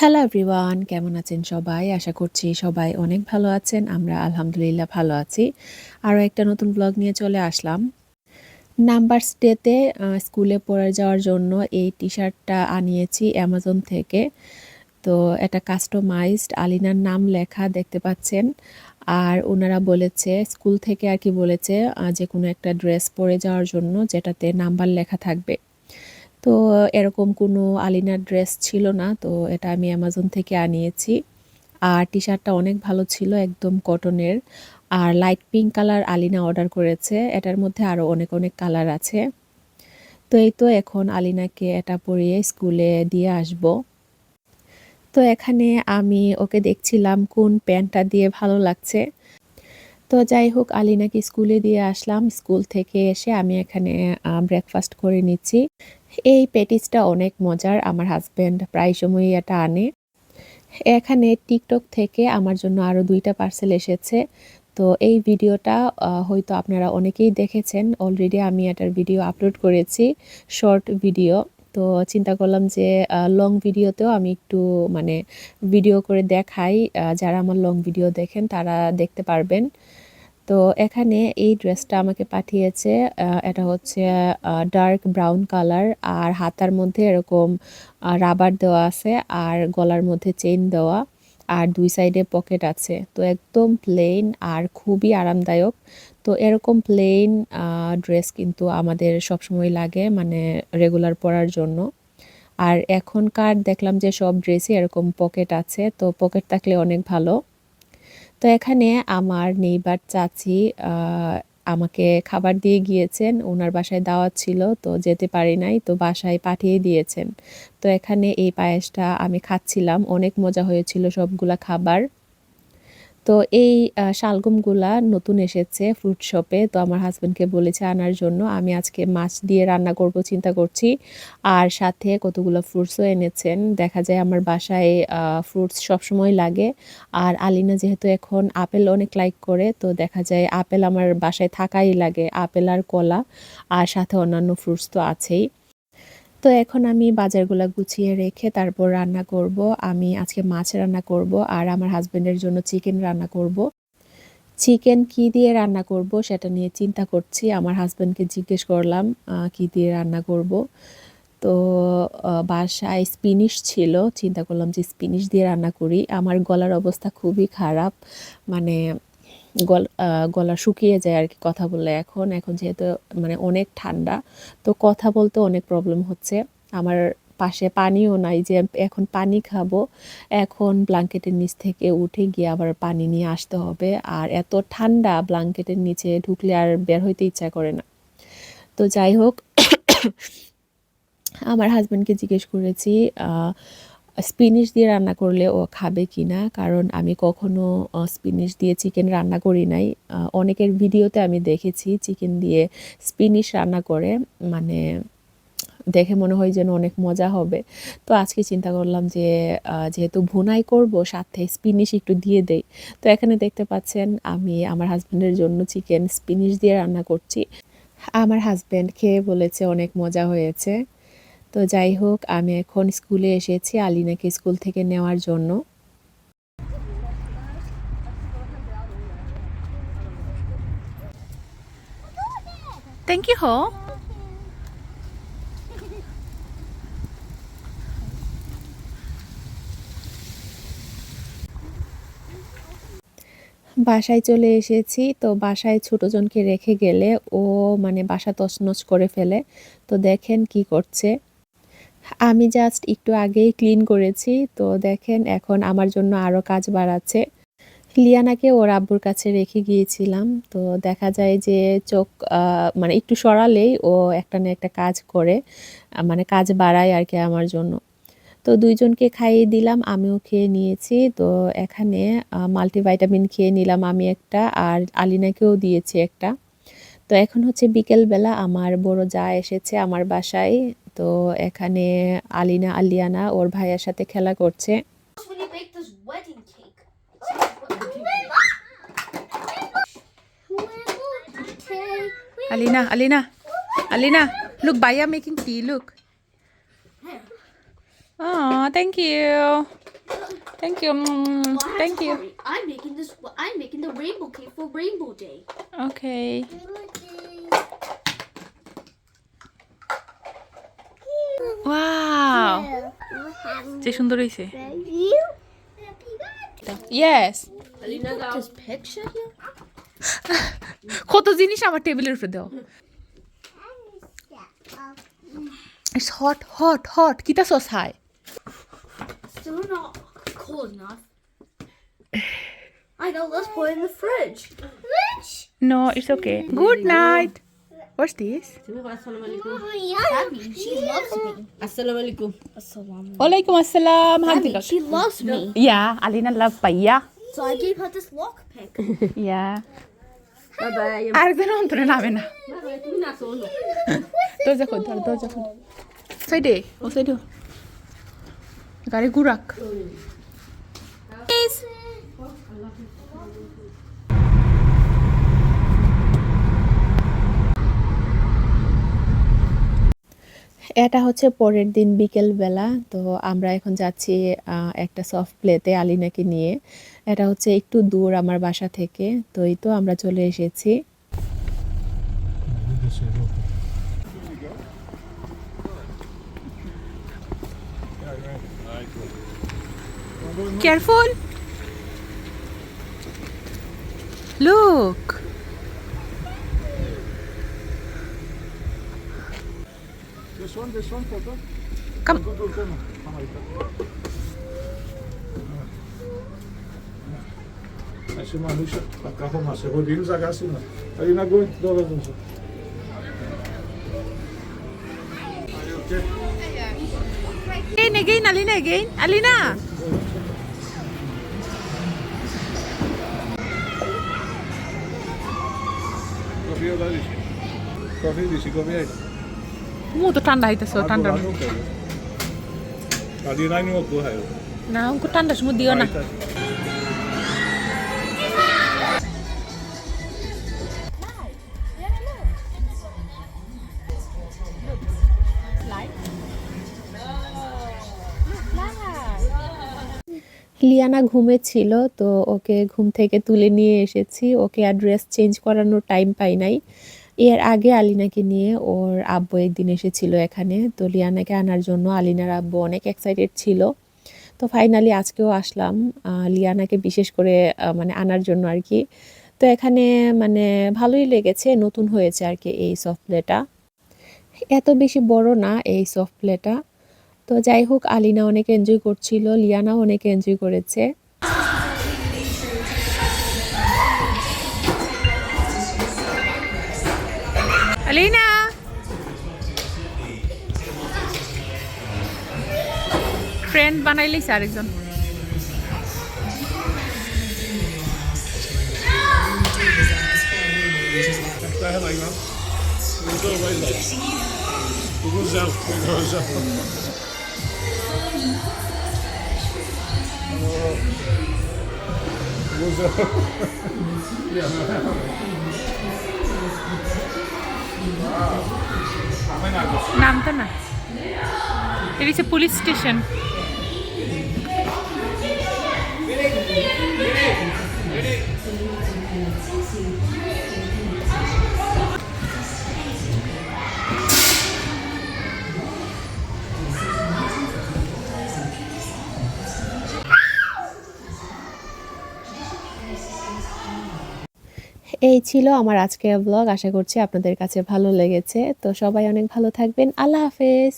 Hello everyone কেমন আছেন সবাই? আশা করছি সবাই অনেক ভালো আছেন। আমরা আলহামদুলিল্লাহ ভালো আছি। আরও একটা নতুন ব্লগ নিয়ে চলে আসলাম। নাম্বারস ডেতে স্কুলে পড়ে যাওয়ার জন্য এই টি শার্টটা আনিয়েছি অ্যামাজন থেকে। তো এটা কাস্টমাইজড আলিনার নাম লেখা দেখতে পাচ্ছেন। আর ওনারা বলেছে, স্কুল থেকে আর কি বলেছে যে কোনো একটা ড্রেস পরে যাওয়ার জন্য যেটাতে নাম্বার লেখা থাকবে। তো এরকম কোনো আলিনার ড্রেস ছিল না, তো এটা আমি অ্যামাজন থেকে আনিয়েছি। আর টি শার্টটা অনেক ভালো ছিল, একদম কটনের আর light pink colour Alina order করেছে, এটার মধ্যে আরও অনেক অনেক কালার আছে। তো এই তো এখন আলিনাকে এটা পরিয়ে স্কুলে দিয়ে আসব। তো এখানে আমি ওকে দেখছিলাম কোন প্যান্টটা দিয়ে ভালো লাগছে। তো যাই হোক, আলিনাকে স্কুলে দিয়ে আসলাম। স্কুল থেকে এসে আমি এখানে ব্রেকফাস্ট করে নিচ্ছি। এই প্যাটিসটা অনেক মজার, আমার হাজব্যান্ড প্রায় সময়ই এটা আনে। এখানে টিকটক থেকে আমার জন্য আরও দুইটা পার্সেল এসেছে। তো এই ভিডিওটা হয়তো আপনারা অনেকেই দেখেছেন। অলরেডি আমি এটার ভিডিও আপলোড করেছি শর্ট ভিডিও তো চিন্তা করলাম যে লং ভিডিওতেও আমি একটু মানে ভিডিও করে দেখাই। যারা আমার লং ভিডিও দেখেন, তারা দেখতে পারবেন। তো এখানে এই ড্রেসটা আমাকে পাঠিয়েছে এটা হচ্ছে ডার্ক ব্রাউন কালার আর হাতার মধ্যে এরকম রাবার দেওয়া আছে আর গলার মধ্যে চেইন দেওয়া আর দুই সাইডে পকেট আছে। তো একদম প্লেন আর খুবই আরামদায়ক। তো এরকম প্লেন ড্রেস কিন্তু আমাদের সবসময় লাগে মানে রেগুলার পরার জন্য। আর এখনকার দেখলাম যে সব ড্রেসই এরকম পকেট আছে, তো পকেট থাকলে অনেক ভালো। তো এখানে আমার নেইবার চাচি আমাকে খাবার দিয়ে গিয়েছেন। ওনার বাসায় দাওয়াত ছিল, তো যেতে পারি নাই, তো বাসায় পাঠিয়ে দিয়েছেন। তো এখানে এই পায়েসটা আমি খাচ্ছিলাম। অনেক মজা হয়েছিল সবগুলা খাবার। তো এই শালগমগুলা নতুন এসেছে ফ্রুট শপে তো আমার হাজব্যান্ডকে বলেছে আনার জন্য। আমি আজকে মাছ দিয়ে রান্না করব, চিন্তা করছি। আর সাথে কতগুলো ফ্রুটসও এনেছেন। দেখা যায় আমার বাসায় ফ্রুটস সবসময় লাগে। আর আলিনা যেহেতু এখন আপেল অনেক লাইক করে, তো দেখা যায় আপেল আমার বাসায় থাকাই লাগে। আপেল আর কলা। আর সাথে অন্যান্য ফ্রুটস তো আছেই। তো এখন আমি বাজারগুলো গুছিয়ে রেখে তারপর রান্না করব। আমি আজকে মাছ রান্না করব আর আমার হাজবেন্ডের জন্য চিকেন রান্না করব। চিকেন কি দিয়ে রান্না করব সেটা নিয়ে চিন্তা করছি। আমার হাজবেন্ডকে জিজ্ঞেস করলাম কি দিয়ে রান্না করব। তো বাসায় স্পিনিশ ছিল, চিন্তা করলাম যে স্পিনিশ দিয়ে রান্না করি। আমার গলার অবস্থা খুবই খারাপ। মানে গল শুকিয়ে যায় আর কি কথা বললে এখন। এখন যেহেতু মানে অনেক ঠান্ডা, তো কথা বলতে অনেক প্রবলেম হচ্ছে। আমার পাশে পানিও নাই যে এখন পানি খাব, এখন ব্ল্যাঙ্কেটের নিচ থেকে উঠে গিয়ে আবার পানি নিয়ে আসতে হবে। আর এত ঠান্ডা ব্ল্যাঙ্কেটের নিচে ঢুকলে আর বের হইতে ইচ্ছা করে না। তো যাই হোক, আমার হাজব্যান্ডকে জিজ্ঞেস করেছি স্পিনিশ দিয়ে রান্না করলে ও খাবে কি না কারণ আমি কখনো স্পিনিশ দিয়ে চিকেন রান্না করি নাই। অনেকের ভিডিওতে আমি দেখেছি চিকেন দিয়ে স্পিনিশ রান্না করে। মানে দেখে মনে হয় যেন অনেক মজা হবে। তো আজকে চিন্তা করলাম যে যেহেতু ভুনাই করব, সাথে স্পিনিশ একটু দিয়ে দেই। তো এখানে দেখতে পাচ্ছেন, আমি আমার হাজব্যান্ডের জন্য চিকেন স্পিনিশ দিয়ে রান্না করছি। আমার হাজব্যান্ড খেয়ে বলেছে অনেক মজা হয়েছে। তো যাই হোক আমি এখন স্কুলে এসেছি আলিনাকে স্কুল থেকে নেওয়ার জন্য। Thank you, Ho. বাসায় চলে এসেছি তো বাসায় ছোটজনকে রেখে গেলে ও মানে বাসা তছনছ করে ফেলে। তো দেখেন কি করছে। আমি জাস্ট একটু আগেই ক্লিন করেছি। তো দেখেন, এখন আমার জন্য আরও কাজ বাড়াচ্ছে। লিয়ানাকে ওর আব্বুর কাছে রেখে গিয়েছিলাম। তো দেখা যায় যে চোখ মানে একটু সরালেই ও একটা না একটা কাজ করে মানে কাজ বাড়ায় আর কি আমার জন্য। তো দুইজনকে খাইয়ে দিলাম, আমিও খেয়ে নিয়েছি। তো এখানে মাল্টিভাইটামিন খেয়ে নিলাম আমি একটা আর আলিনাকেও দিয়েছি একটা। তো এখন হচ্ছে বিকেলবেলা আমার বড় যা এসেছে আমার বাসায় তো এখানে আলিনা আলিয়ানা ওর ভাইয়ের সাথে খেলা করছে। আলিনা আলিনা আলিনা লুক বাই বাইয়া making T look thank you thank you thank you okay Wow. যে সুন্দর হয়েছে yes Alina got this picture here. কত জিনিস আমার টেবিলের উপরে দাও It's hot, hot, hot. কিতা সস হাই Still not cold enough. I know. Let's put it in the fridge. Fridge. No, it's okay. Good night. What's this? She loves me. Assalamualaikum. Assalamu. Walaikum assalam. Means she loves me. Yeah, Alina love পাইয়া So I gave her this lockpick. Yeah. Bye bye. অন্তরে নামে না। দরজা খোল ধর দরজা খোল সাইডে ও সাইডে গাড়ি গুরাক এটা হচ্ছে পরের দিন বিকেল বেলা তো আমরা এখন যাচ্ছি একটা সফট প্লেতে আলিনাকে নিয়ে এটা হচ্ছে একটু দূর আমার বাসা থেকে, তো এই তো আমরা চলে এসেছি Careful. Look. This de this one, photo. Come. Go, go, go. Come Znači ima niša, pa kako ma se vodi ili zagasina, ali na gojn dolazim se. Again, again, Alina, again. Alina! Coffee, Coffee, Coffee, Coffee, Coffee, মু তো ঠান্ডা হইতেছে ঠান্ডা। No কো হায় না উনকো ঠান্ডা সময় দিও না। লিয়ানা ঘুমেছিল তো ওকে ঘুম থেকে তুলে নিয়ে এসেছি। ওকে অ্যাড্রেস চেঞ্জ করানোর টাইম পাই নাই। এর আগে আলিনাকে নিয়ে ওর আব্বু একদিন এসেছিল এখানে, তো লিয়ানাকে আনার জন্য আলিনার আব্বু অনেক এক্সাইটেড ছিল। তো ফাইনালি আজকেও আসলাম লিয়ানাকে বিশেষ করে মানে আনার জন্য আর কি। তো এখানে মানে ভালোই লেগেছে, নতুন হয়েছে আর কি এই সফট প্লেটা এত বেশি বড় না এই সফট প্লেটা তো যাই হোক, আলিনা অনেক এনজয় করছিল লিয়ানা অনেক এনজয় করেছে। Alina. ফ্রেন্ড বানাইলেইছে আরেকজন Daar heb নামতো না। এটি হচ্ছে পুলিশ স্টেশন এই ছিল আমার আজকের ব্লগ আশা করছি আপনাদের কাছে ভালো লেগেছে। তো সবাই অনেক ভালো থাকবেন। আল্লাহ হাফেজ।